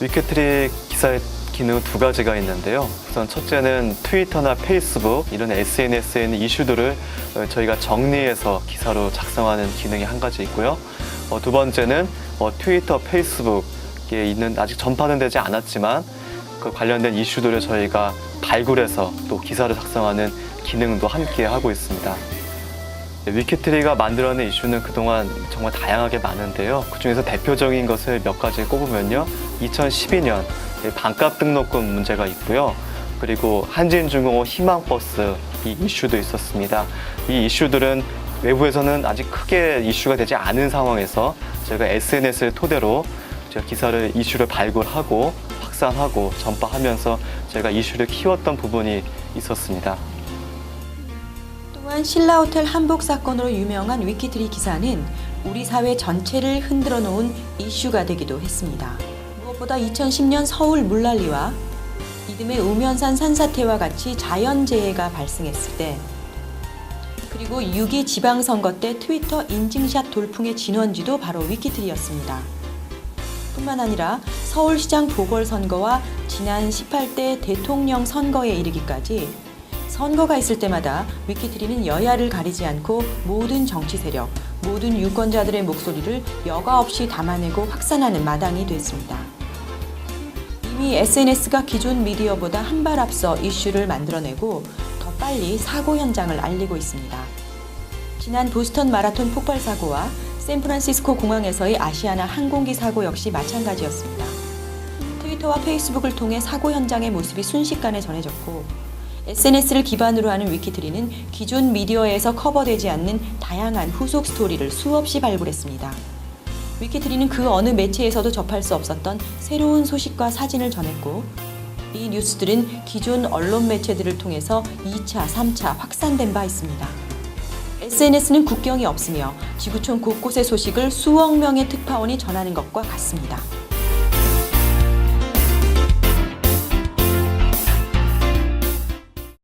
위키트리 기사의 기능은 두 가지가 있는데요. 우선 첫째는 트위터나 페이스북 이런 SNS에 있는 이슈들을 어, 저희가 정리해서 기사로 작성하는 기능이 한 가지 있고요. 어, 두 번째는 어, 트위터, 페이스북에 있는 아직 전파는 되지 않았지만 그 관련된 이슈들을 저희가 발굴해서 또 기사를 작성하는 기능도 함께 하고 있습니다. 네, 위키트리가 만들어낸 이슈는 그동안 정말 다양하게 많은데요. 그 중에서 대표적인 것을 몇 가지 꼽으면요. 2012년 반값 등록금 문제가 있고요. 그리고 한진중공업 희망버스 이 이슈도 있었습니다. 이 이슈들은 외부에서는 아직 크게 이슈가 되지 않은 상황에서 저희가 SNS를 토대로 제가 기사를 이슈를 발굴하고 확산하고 전파하면서 제가 이슈를 키웠던 부분이 있었습니다. 또한 신라호텔 한복 사건으로 유명한 위키트리 기사는 우리 사회 전체를 흔들어 놓은 이슈가 되기도 했습니다. 무엇보다 2010년 서울 물난리와 이듬해 우면산 산사태와 같이 자연재해가 발생했을 때 그리고 6.2 지방선거 때 트위터 인증샷 돌풍의 진원지도 바로 위키트리였습니다. 뿐만 아니라 서울시장 보궐선거와 지난 18대 대통령 선거에 이르기까지 선거가 있을 때마다 위키트리는 여야를 가리지 않고 모든 정치 세력, 모든 유권자들의 목소리를 여과 없이 담아내고 확산하는 마당이 됐습니다. 이미 SNS가 기존 미디어보다 한 발 앞서 이슈를 만들어내고 더 빨리 사고 현장을 알리고 있습니다. 지난 보스턴 마라톤 폭발 사고와 샌프란시스코 공항에서의 아시아나 항공기 사고 역시 마찬가지였습니다. 트위터와 페이스북을 통해 사고 현장의 모습이 순식간에 전해졌고 SNS를 기반으로 하는 위키트리는 기존 미디어에서 커버되지 않는 다양한 후속 스토리를 수없이 발굴했습니다. 위키트리는 그 어느 매체에서도 접할 수 없었던 새로운 소식과 사진을 전했고 이 뉴스들은 기존 언론 매체들을 통해서 2차, 3차 확산된 바 있습니다. SNS는 국경이 없으며 지구촌 곳곳의 소식을 수억 명의 특파원이 전하는 것과 같습니다.